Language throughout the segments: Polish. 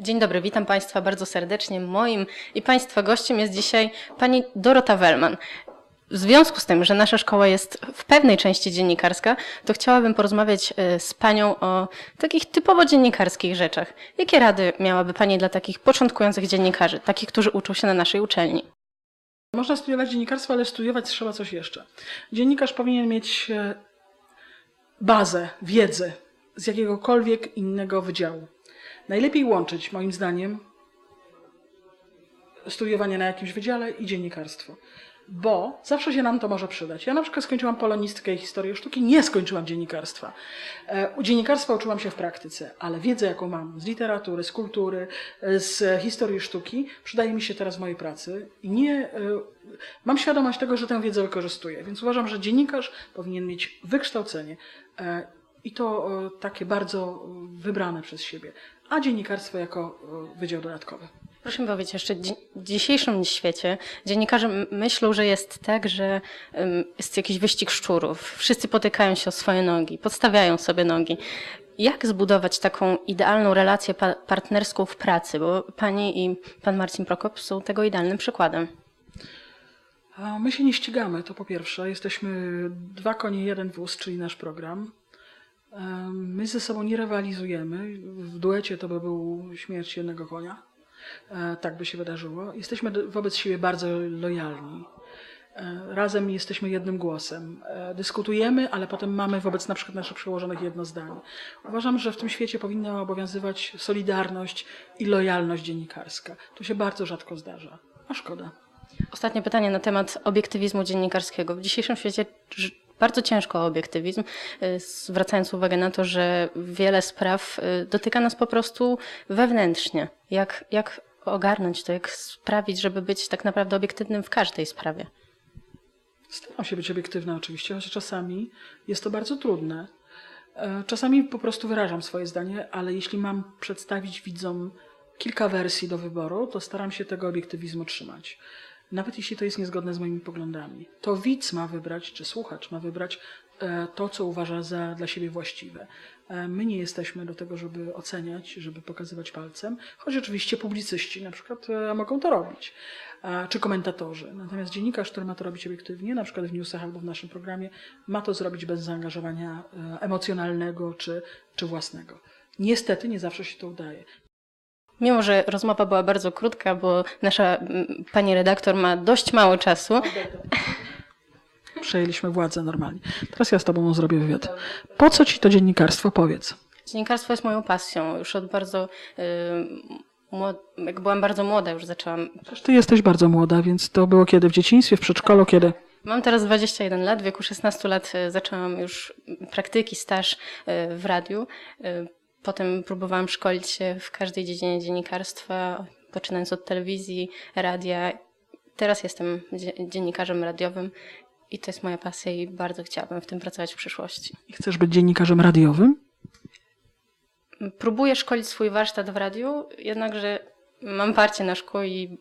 Dzień dobry, witam Państwa bardzo serdecznie. Moim i Państwa gościem jest dzisiaj pani Dorota Wellman. W związku z tym, że nasza szkoła jest w pewnej części dziennikarska, to chciałabym porozmawiać e, z Panią o takich typowo dziennikarskich rzeczach. Jakie rady miałaby Pani dla takich początkujących dziennikarzy, takich, którzy uczą się na naszej uczelni? Można studiować dziennikarstwo, ale studiować trzeba coś jeszcze. Dziennikarz powinien mieć e, bazę, wiedzę z jakiegokolwiek innego wydziału. Najlepiej łączyć, moim zdaniem, studiowanie na jakimś wydziale i dziennikarstwo. Bo zawsze się nam to może przydać. Ja na przykład skończyłam polonistkę i historię sztuki, nie skończyłam dziennikarstwa. E, U dziennikarstwa uczyłam się w praktyce, ale wiedzę, jaką mam z literatury, z kultury, e, z historii sztuki, przydaje mi się teraz w mojej pracy i nie, e, mam świadomość tego, że tę wiedzę wykorzystuję. Więc uważam, że dziennikarz powinien mieć wykształcenie i to takie bardzo wybrane przez siebie, a dziennikarstwo jako e, wydział dodatkowy. Proszę mi powiedzieć jeszcze, w dzisiejszym świecie dziennikarze myślą, że jest tak, że jest jakiś wyścig szczurów. Wszyscy potykają się o swoje nogi, podstawiają sobie nogi. Jak zbudować taką idealną relację pa- partnerską w pracy? Bo pani i pan Marcin Prokop są tego idealnym przykładem. My się nie ścigamy, to po pierwsze. Jesteśmy dwa konie, jeden wóz, czyli nasz program. My ze sobą nie rywalizujemy. W duecie to by był śmierć jednego konia. E, Tak by się wydarzyło. Jesteśmy wobec siebie bardzo lojalni. E, Razem jesteśmy jednym głosem. E, Dyskutujemy, ale potem mamy wobec na przykład naszych przełożonych jedno zdanie. Uważam, że w tym świecie powinna obowiązywać solidarność i lojalność dziennikarska. To się bardzo rzadko zdarza. A szkoda. Ostatnie pytanie na temat obiektywizmu dziennikarskiego. W dzisiejszym świecie bardzo ciężko o obiektywizm, y, zwracając uwagę na to, że wiele spraw y, dotyka nas po prostu wewnętrznie. Jak, jak ogarnąć to, jak sprawić, żeby być tak naprawdę obiektywnym w każdej sprawie? Staram się być obiektywna oczywiście, choć czasami jest to bardzo trudne. E, Czasami po prostu wyrażam swoje zdanie, ale jeśli mam przedstawić widzom kilka wersji do wyboru, to staram się tego obiektywizmu trzymać. Nawet jeśli to jest niezgodne z moimi poglądami. To widz ma wybrać, czy słuchacz ma wybrać e, to, co uważa za dla siebie właściwe. E, My nie jesteśmy do tego, żeby oceniać, żeby pokazywać palcem, choć oczywiście publicyści na przykład e, mogą to robić, czy komentatorzy. Natomiast dziennikarz, który ma to robić obiektywnie, na przykład w newsach albo w naszym programie, ma to zrobić bez zaangażowania emocjonalnego czy, czy własnego. Niestety nie zawsze się to udaje. Mimo, że rozmowa była bardzo krótka, bo nasza pani redaktor ma dość mało czasu, Przejęliśmy władzę normalnie. Teraz ja z tobą zrobię wywiad. Po co ci to dziennikarstwo? Powiedz. dziennikarstwo jest moją pasją. Już od bardzo, y, młod- jak byłam bardzo młoda, już zaczęłam Przecież ty jesteś bardzo młoda, więc to było kiedy? W dzieciństwie, w przedszkolu, kiedy? Mam teraz 21 lat, w wieku 16 lat e, zaczęłam już praktyki, staż e, w radiu. Potem próbowałam szkolić się w każdej dziedzinie dziennikarstwa, poczynając od telewizji, radia. Teraz jestem dzie- dziennikarzem radiowym i to jest moja pasja i bardzo chciałabym w tym pracować w przyszłości. I chcesz być dziennikarzem radiowym? Próbuję szkolić swój warsztat w radiu, jednakże mam parcie na szkło i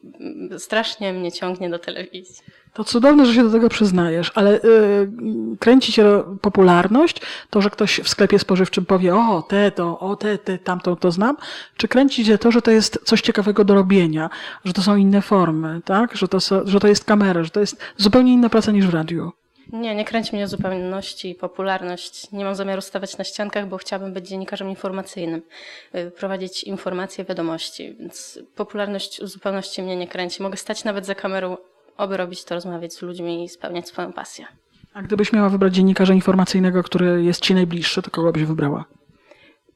strasznie mnie ciągnie do telewizji. To cudowne, że się do tego przyznajesz, ale yy, kręci cię popularność, to, że ktoś w sklepie spożywczym powie, o, te, to, o, te, te, tamto, to znam, czy kręci cię to, że to jest coś ciekawego do robienia, że to są inne formy, tak? Że to, że to jest kamera, że to jest zupełnie inna praca niż w radiu. Nie, nie kręci mnie zupełności, popularność. Nie mam zamiaru stawać na ściankach, bo chciałabym być dziennikarzem informacyjnym, y, prowadzić informacje, wiadomości, więc popularność zupełności mnie nie kręci. Mogę stać nawet za kamerą, oby robić to, rozmawiać z ludźmi i spełniać swoją pasję. A gdybyś miała wybrać dziennikarza informacyjnego, który jest ci najbliższy, to kogo byś wybrała?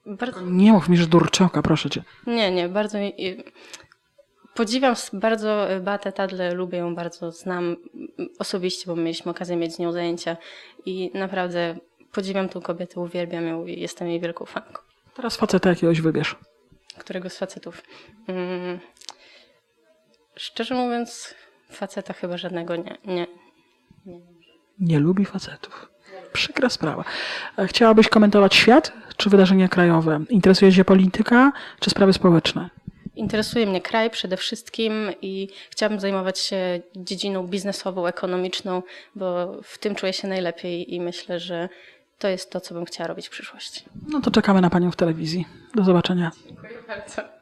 Bardzo, Nie mów mi, że Durczoka, proszę cię. nie, nie, bardzo mi, y, podziwiam bardzo y, Beatę Tadle, lubię ją bardzo, znam osobiście, bo mieliśmy okazję mieć z nią zajęcia i naprawdę podziwiam tą kobietę, uwielbiam ją i jestem jej wielką fanką. Teraz faceta jakiegoś wybierz. Którego z facetów? Mm, szczerze mówiąc, faceta chyba żadnego nie. nie. Nie lubi facetów. Przykra sprawa. E, Chciałabyś komentować świat czy wydarzenia krajowe? Interesuje się polityka czy sprawy społeczne? Interesuje mnie kraj przede wszystkim i chciałabym zajmować się dziedziną biznesową, ekonomiczną, bo w tym czuję się najlepiej i myślę, że to jest to, co bym chciała robić w przyszłości. No to czekamy na panią w telewizji. Do zobaczenia. Dziękuję bardzo.